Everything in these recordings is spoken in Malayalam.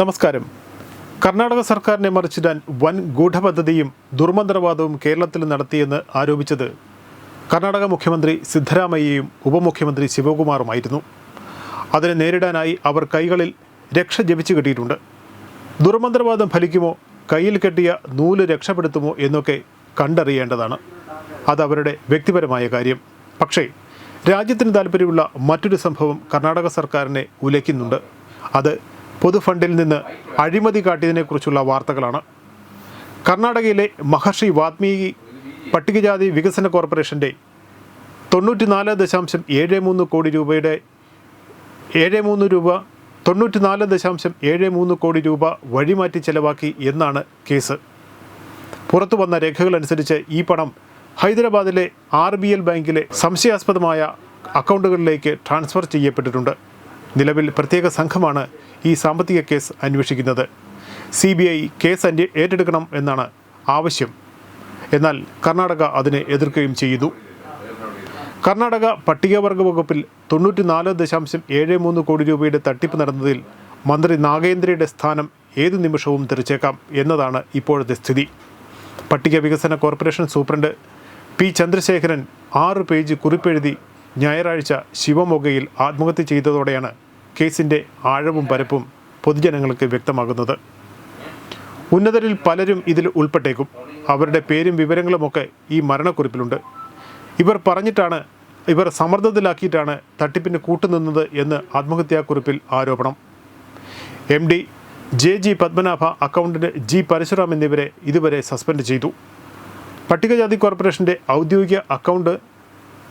നമസ്കാരം. കർണാടക സർക്കാരിനെ മറിച്ചിടാൻ വൻ ഗൂഢപദ്ധതിയും ദുർമന്ത്രവാദവും കേരളത്തിൽ നടത്തിയെന്ന് ആരോപിച്ചത് കർണാടക മുഖ്യമന്ത്രി സിദ്ധരാമയ്യയും ഉപമുഖ്യമന്ത്രി ശിവകുമാറുമായിരുന്നു. അതിനെ നേരിടാനായി അവർ കൈകളിൽ രക്ഷ ജപിച്ചു കെട്ടിയിട്ടുണ്ട്. ദുർമന്ത്രവാദം ഫലിക്കുമോ കയ്യിൽ കെട്ടിയ നൂൽ രക്ഷപ്പെടുത്തുമോ എന്നൊക്കെ കണ്ടറിയേണ്ടതാണ്. അത് അവരുടെ വ്യക്തിപരമായ കാര്യം. പക്ഷേ രാജ്യത്തിന് താല്പര്യമുള്ള മറ്റൊരു സംഭവം കർണാടക സർക്കാരിനെ ഉലയ്ക്കുന്നുണ്ട്. അത് പൊതുഫണ്ടിൽ നിന്ന് അഴിമതി കാട്ടിയതിനെക്കുറിച്ചുള്ള വാർത്തകളാണ്. കർണാടകയിലെ മഹർഷി വാത്മീകി പട്ടികജാതി വികസന കോർപ്പറേഷന്റെ തൊണ്ണൂറ്റിനാല് ദശാംശം ഏഴ് മൂന്ന് കോടി രൂപയുടെ ഏഴ് മൂന്ന് രൂപ തൊണ്ണൂറ്റിനാല് ദശാംശം ഏഴ് മൂന്ന് കോടി രൂപ വഴിമാറ്റി ചെലവാക്കി എന്നാണ് കേസ്. പുറത്തു വന്ന രേഖകളനുസരിച്ച് ഈ പണം ഹൈദരാബാദിലെ ആർ ബി എൽ ബാങ്കിലെ സംശയാസ്പദമായ അക്കൗണ്ടുകളിലേക്ക് ട്രാൻസ്ഫർ ചെയ്യപ്പെട്ടിട്ടുണ്ട്. നിലവിൽ പ്രത്യേക സംഘമാണ് ഈ സാമ്പത്തിക കേസ് അന്വേഷിക്കുന്നത്. സി ബി ഐ കേസ് ഏറ്റെടുക്കണം എന്നാണ് ആവശ്യം. എന്നാൽ കർണാടക അതിനെ എതിർക്കുകയും ചെയ്തു. കർണാടക പട്ടികവർഗ വകുപ്പിൽ തൊണ്ണൂറ്റിനാല് ദശാംശം ഏഴ് മൂന്ന് കോടി രൂപയുടെ തട്ടിപ്പ് നടന്നതിൽ മന്ത്രി നാഗേന്ദ്രയുടെ സ്ഥാനം ഏതു നിമിഷവും തെറിച്ചേക്കാം എന്നതാണ് ഇപ്പോഴത്തെ സ്ഥിതി. പട്ടിക വികസന കോർപ്പറേഷൻ സൂപ്രണ്ട് പി ചന്ദ്രശേഖരൻ ആറ് പേജ് കുറിപ്പെഴുതി ഞായറാഴ്ച ശിവമൊഗയിൽ ആത്മഹത്യ ചെയ്തതോടെയാണ് കേസിന്റെ ആഴവും പരപ്പും പൊതുജനങ്ങൾക്ക് വ്യക്തമാകുന്നത്. ഉന്നതരിൽ പലരും ഇതിൽ ഉൾപ്പെട്ടേക്കും. അവരുടെ പേരും വിവരങ്ങളുമൊക്കെ ഈ മരണക്കുറിപ്പിലുണ്ട്. ഇവർ പറഞ്ഞിട്ടാണ് ഇവർ സമ്മർദ്ദത്തിലാക്കിയിട്ടാണ് തട്ടിപ്പിന് കൂട്ടുനിന്നത് എന്ന് ആത്മഹത്യാക്കുറിപ്പിൽ ആരോപണം. M D J G Padmanabha accountant G Parashuram എന്നിവരെ ഇതുവരെ സസ്പെൻഡ് ചെയ്തു. പട്ടികജാതി കോർപ്പറേഷന്റെ ഔദ്യോഗിക അക്കൗണ്ട്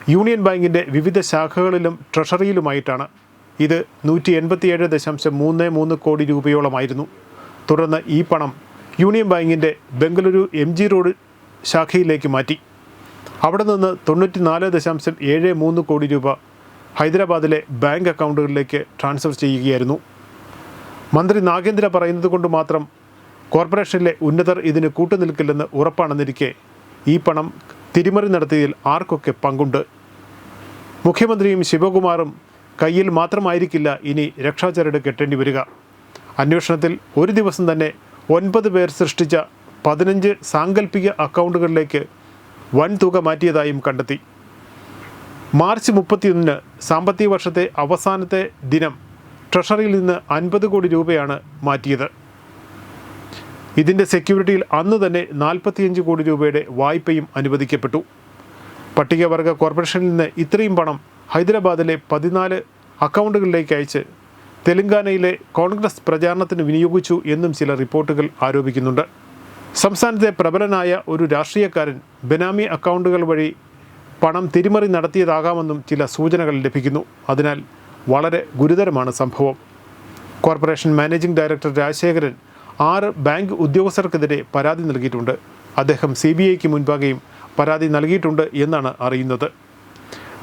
യൂണിയൻ ബാങ്കിന്റെ വിവിധ ശാഖകളിലും ട്രഷറിയിലുമായിട്ടാണ്. ഇത് നൂറ്റി എൺപത്തിയേഴ് ദശാംശം മൂന്ന് മൂന്ന് കോടി രൂപയോളമായിരുന്നു. തുടർന്ന് ഈ പണം യൂണിയൻ ബാങ്കിന്റെ ബംഗളൂരു എം ജി റോഡ് ശാഖയിലേക്ക് മാറ്റി. അവിടെ നിന്ന് തൊണ്ണൂറ്റിനാല് ദശാംശം ഏഴ് മൂന്ന് കോടി രൂപ ഹൈദരാബാദിലെ ബാങ്ക് അക്കൗണ്ടുകളിലേക്ക് ട്രാൻസ്ഫർ ചെയ്യുകയായിരുന്നു. മന്ത്രി നാഗേന്ദ്ര പറയുന്നത് കൊണ്ട് മാത്രം കോർപ്പറേഷനിലെ ഉന്നതർ ഇതിന് കൂട്ടുനിൽക്കില്ലെന്ന് ഉറപ്പാണെന്നിരിക്കെ ഈ പണം തിരിമറി നടത്തിയതിൽ ആർക്കൊക്കെ പങ്കുണ്ട്? മുഖ്യമന്ത്രിയും ശിവകുമാറും കയ്യിൽ മാത്രമായിരിക്കില്ല ഇനി രക്ഷാചരട് കെട്ടേണ്ടി വരിക. അന്വേഷണത്തിൽ ഒരു ദിവസം തന്നെ ഒൻപത് പേർ സൃഷ്ടിച്ച പതിനഞ്ച് സാങ്കല്പിക അക്കൗണ്ടുകളിലേക്ക് വൻ തുക മാറ്റിയതായും കണ്ടെത്തി. മാർച്ച് മുപ്പത്തിയൊന്നിന് സാമ്പത്തിക വർഷത്തെ അവസാനത്തെ ദിനം ട്രഷറിയിൽ നിന്ന് അൻപത് കോടി രൂപയാണ് മാറ്റിയത്. ഇതിന്റെ സെക്യൂരിറ്റിയിൽ അന്ന് തന്നെ നാൽപ്പത്തിയഞ്ച് കോടി രൂപയുടെ വായ്പയും അനുവദിക്കപ്പെട്ടു. പട്ടികവർഗ കോർപ്പറേഷനിൽ നിന്ന് ഇത്രയും പണം ഹൈദരാബാദിലെ പതിനാല് അക്കൗണ്ടുകളിലേക്ക് അയച്ച് തെലങ്കാനയിലെ കോൺഗ്രസ് പ്രചാരണത്തിന് വിനിയോഗിച്ചു എന്നും ചില റിപ്പോർട്ടുകൾ ആരോപിക്കുന്നുണ്ട്. സംസ്ഥാനത്തെ പ്രബലനായ ഒരു രാഷ്ട്രീയക്കാരൻ ബെനാമി അക്കൗണ്ടുകൾ വഴി പണം തിരിമറി നടത്തിയതാകാമെന്നും ചില സൂചനകൾ ലഭിക്കുന്നു. അതിനാൽ വളരെ ഗുരുതരമാണ് സംഭവം. കോർപ്പറേഷൻ മാനേജിംഗ് ഡയറക്ടർ രാജശേഖരൻ ആറ് ബാങ്ക് ഉദ്യോഗസ്ഥർക്കെതിരെ പരാതി നൽകിയിട്ടുണ്ട്. അദ്ദേഹം സി ബി ഐക്ക് മുൻപാകെയും പരാതി നൽകിയിട്ടുണ്ട് എന്നാണ് അറിയുന്നത്.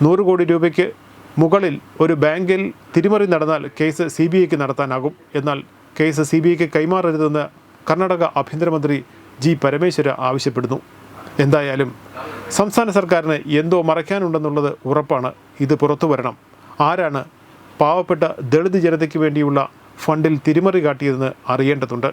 നൂറ് കോടി രൂപയ്ക്ക് മുകളിൽ ഒരു ബാങ്കിൽ തിരിമറി നടന്നാൽ കേസ് സി ബി ഐക്ക് നടത്താനാകും. എന്നാൽ കേസ് സി ബി ഐക്ക് കൈമാറരുതെന്ന് കർണാടക ആഭ്യന്തരമന്ത്രി ജി പരമേശ്വര ആവശ്യപ്പെടുന്നു. എന്തായാലും സംസ്ഥാന സർക്കാരിന് എന്തോ മറയ്ക്കാനുണ്ടെന്നുള്ളത് ഉറപ്പാണ്. ഇത് പുറത്തു വരണം. ആരാണ് പാവപ്പെട്ട ദളിത് ജനതയ്ക്ക് വേണ്ടിയുള്ള ഫണ്ടിൽ തിരിമറി കാട്ടിയതെന്ന് അറിയേണ്ടതുണ്ട്.